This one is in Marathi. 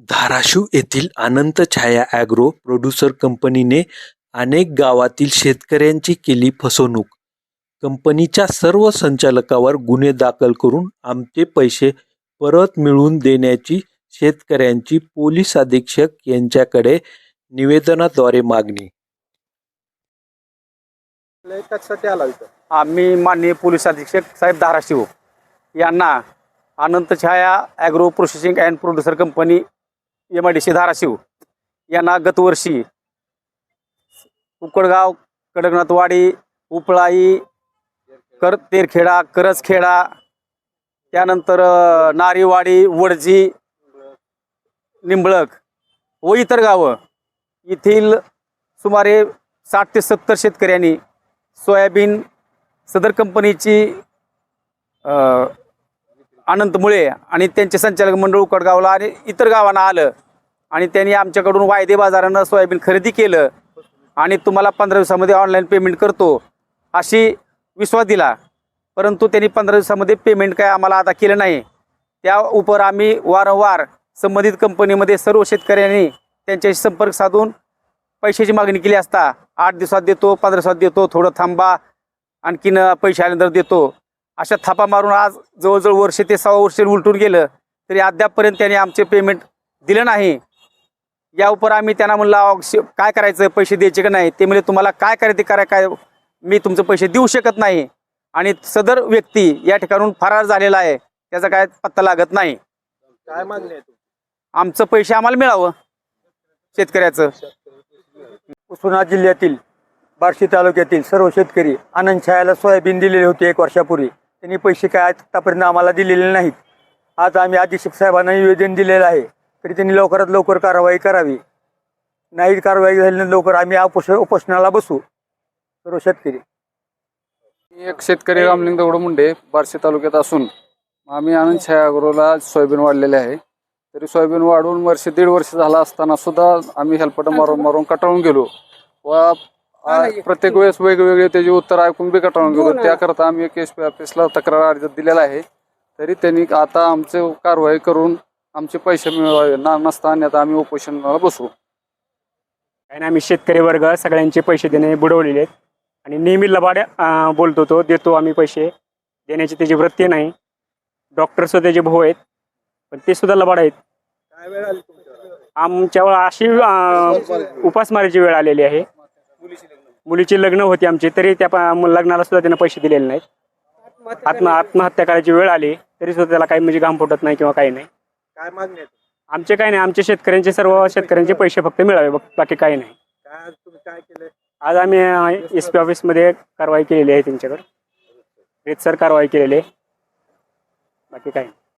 धाराशिव येथील अनंत छाया ॲग्रो प्रोड्युसर कंपनीने अनेक गावातील शेतकऱ्यांची केली फसवणूक. कंपनीच्या सर्व संचालकावर गुन्हे दाखल करून आमचे पैसे परत मिळवून देण्याची शेतकऱ्यांची पोलीस अधीक्षक यांच्याकडे निवेदनाद्वारे मागणी. कशासाठी आला इथं? आम्ही माननीय पोलीस अधीक्षक साहेब धाराशिव यांना Anant Chhaya agro processing and producer company M I D C Dharashiv. यांना गतवर्षी उकडगाव कडकनाथवाडी उपळाई कर तेरखेडा करजखेडा त्यानंतर नारीवाडी वडजी निंबळक व इतर गावं येथील सुमारे साठ ते सत्तर शेतकऱ्यांनी सोयाबीन सदर कंपनीची अनंत मुळे आणि त्यांचे संचालक मंडळ उकडगावला आणि इतर गावांना आलं. आणि त्यांनी आमच्याकडून वायदे बाजारानं सोयाबीन खरेदी केलं. आणि तुम्हाला पंधरा दिवसामध्ये ऑनलाईन पेमेंट करतो अशी विश्वास दिला. परंतु त्यांनी पंधरा दिवसामध्ये पेमेंट काय आम्हाला आता केलं नाही. त्या उपर आम्ही वारंवार संबंधित कंपनीमध्ये सर्व शेतकऱ्यांनी त्यांच्याशी संपर्क साधून पैशाची मागणी केली असता. आठ दिवसात देतो पंधरा दिवसात देतो थोडं थांबा. आणखीन पैसे आल्यानंतर देतो. अशा थापा मारून आज जवळजवळ वर्ष ते सव्वा वर्ष उलटून गेलं तरी अद्यापपर्यंत त्यांनी आमचे पेमेंट दिलं नाही. या उपर आम्ही त्यांना म्हणलं काय करायचं? पैसे द्यायचे का नाही? ते म्हणजे तुम्हाला काय करायचं ते करा काय? मी तुमचे पैसे देऊ शकत नाही. आणि सदर व्यक्ती या ठिकाणून फरार झालेला आहे त्याचा काय पत्ता लागत नाही. काय मागणी आहे तुमची? आमचं पैसे आम्हाला मिळावं शेतकऱ्याचं. उस्मानाबाद जिल्ह्यातील बार्शी तालुक्यातील सर्व शेतकरी आनंद छायाला सोयाबीन दिलेले होते एक वर्षापूर्वी. त्यांनी पैसे काय आत्तापर्यंत आम्हाला दिलेले नाहीत. आज आम्ही अधीक्षक साहेबांना निवेदन दिलेलं आहे. तरी त्यांनी लवकरात लवकर कारवाई करावी. नाही कारवाई झाली लवकर आम्ही उपोष उपोषणाला बसू. सर्व शेतकरी. मी एक शेतकरी रामलिंग दगड मुंडे बार्शी तालुक्यात असून आम्ही आनंद छायागृहला सोयाबीन वाढलेले आहे. तरी सोयाबीन वाढून वर्ष दीड वर्ष झाला असताना सुद्धा आम्ही हेल्पट मारून मारून कटाळून गेलो. व आ- प्रत्येक वेळेस वेगवेगळे त्याचे उत्तर ऐकून बी कटाळून गेलो. त्याकरता आम्ही एक एस पी ऑफिसला तक्रार अर्ज दिलेला आहे. तरी त्यांनी आता आमचे कारवाई करून आमचे पैसे मिळवावे. ना नसता आता आम्ही उपोषणाला बसू. आणि आम्ही शेतकरी वर्ग सगळ्यांचे पैसे देणे बुडवलेले आहेत. आणि नेहमी लबाड अं, बोलतो तो देतो आम्ही पैसे. देण्याची त्याची वृत्ती नाही. डॉक्टर सुद्धा त्याचे भाऊ आहेत. पण ते सुद्धा लबाड आहेत. काय वेळ आली तुमच्यावर? आमच्यावर अशी अं, उपासमारीची वेळ आलेली आहे. मुलीची लग्न होती आमची तरी त्या प- लग्नाला सुद्धा त्यानं पैसे दिलेले नाहीत. आत्म आत्महत्या करायची वेळ आली तरी सुद्धा त्याला काही म्हणजे घाम फुटत नाही किंवा काही नाही. काय मागणी आहे? तुमची? आमचे काही नाही आमचे शेतकऱ्यांचे सर्व शेतकऱ्यांचे पैसे फक्त मिळावे बाकी काही नाही. काय आज तुम्ही काय केलंय? आज आम्ही एस पी ऑफिसमध्ये कारवाई केलेली आहे त्यांच्याकडे. रितसर कारवाई केलेली आहे. बाकी काही नाही.